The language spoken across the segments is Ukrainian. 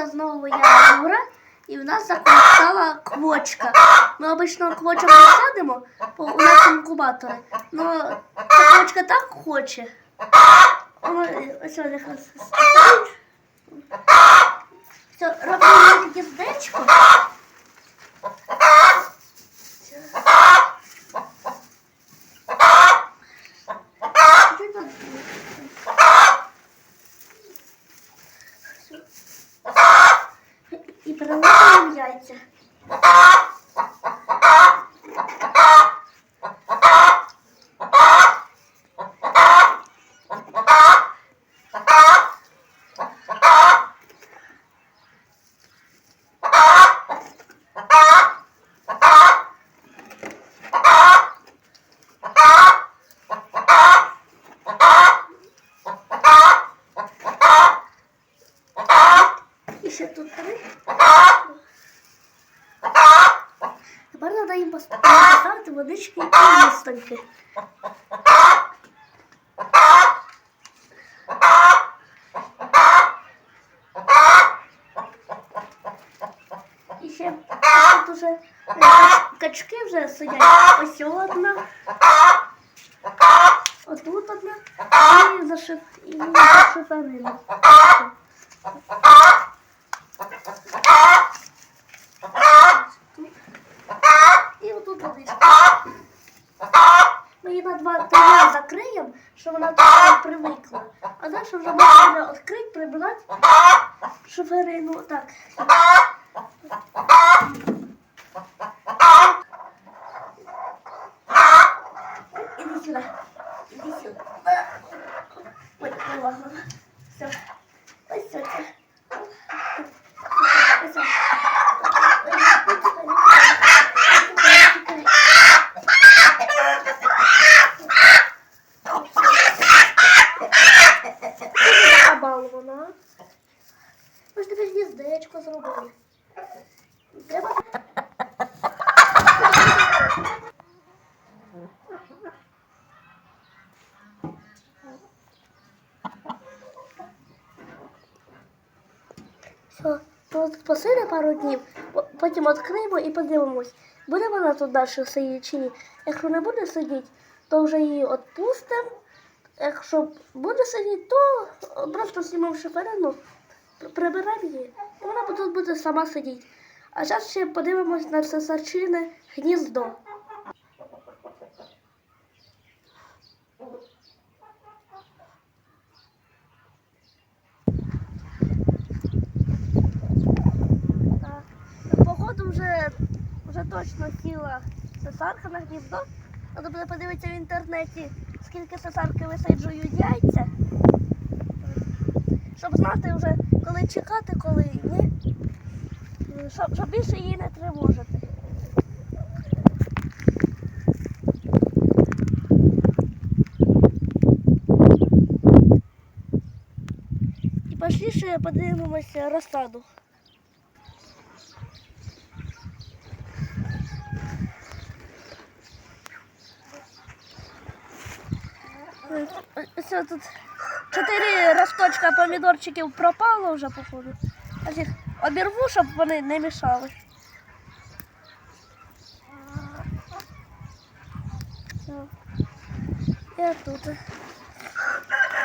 Це знову я Юра, і в нас заколотала квочка. Ми обично квочок не садимо бо у нас інкубатори. Ну, квочка так хоче. Ось якраз. Все, робимо гніздечко. І І ще тут три. Тепер треба їм пос- поставити водички і містоньки. І ще тут уже е, качки вже сидять. Ось одна. Отут одна. І зашив і зашиферина. І отут водичка. Ми її на два тебе закриємо, щоб вона не привикла. А далі вже можна відкрити, прибрати шоферину. Так. Іди сюди. Іди сюди. Ой, ладно. Все. Гніздечко зробили. Треба. Все, пару днів, потім відкриємо і подивимось, буде вона тут далі сидіти чи ні. Якщо не буде сидіти, то вже її відпустимо. Якщо буде сидіти, то просто знімемо шиферину, приберемо її, і вона тут буде сама сидіти. А зараз ще подивимось на сосарчине гніздо. Походу вже, вже точно сіла сосарка на гніздо. Треба буде подивитися в інтернеті, скільки сосарки висаджують яйця. Щоб знати вже, коли чекати, коли ні. Щоб, щоб більше її не тривожити. І пошли подивимося розсаду. Ось тут чотири росточка помідорчиків пропало вже, походу. Я їх обірву, щоб вони не мішали. І тут.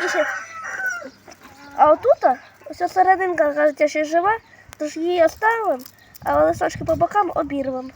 І ще. А отут, ось серединка, кажуть, ще жива, тож її оставимо, а листочки по бокам обірвемо.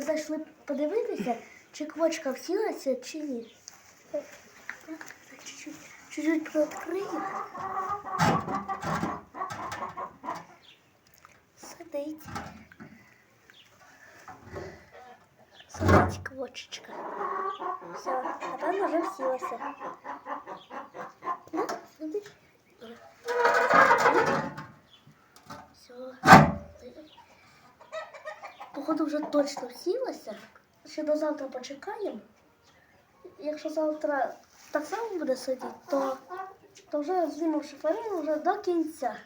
Зайшли подивитися, чи квочка всілася, чи ні. Чуть-чуть, приоткриємо. Сидить. Сидить квочечка. Все, напевно, вже всілася. Ну, сидить. Все. Походу вже точно всілася. Ще до завтра почекаємо. Якщо завтра так само буде сидіти, то, то вже знімемо шиферину вже до кінця.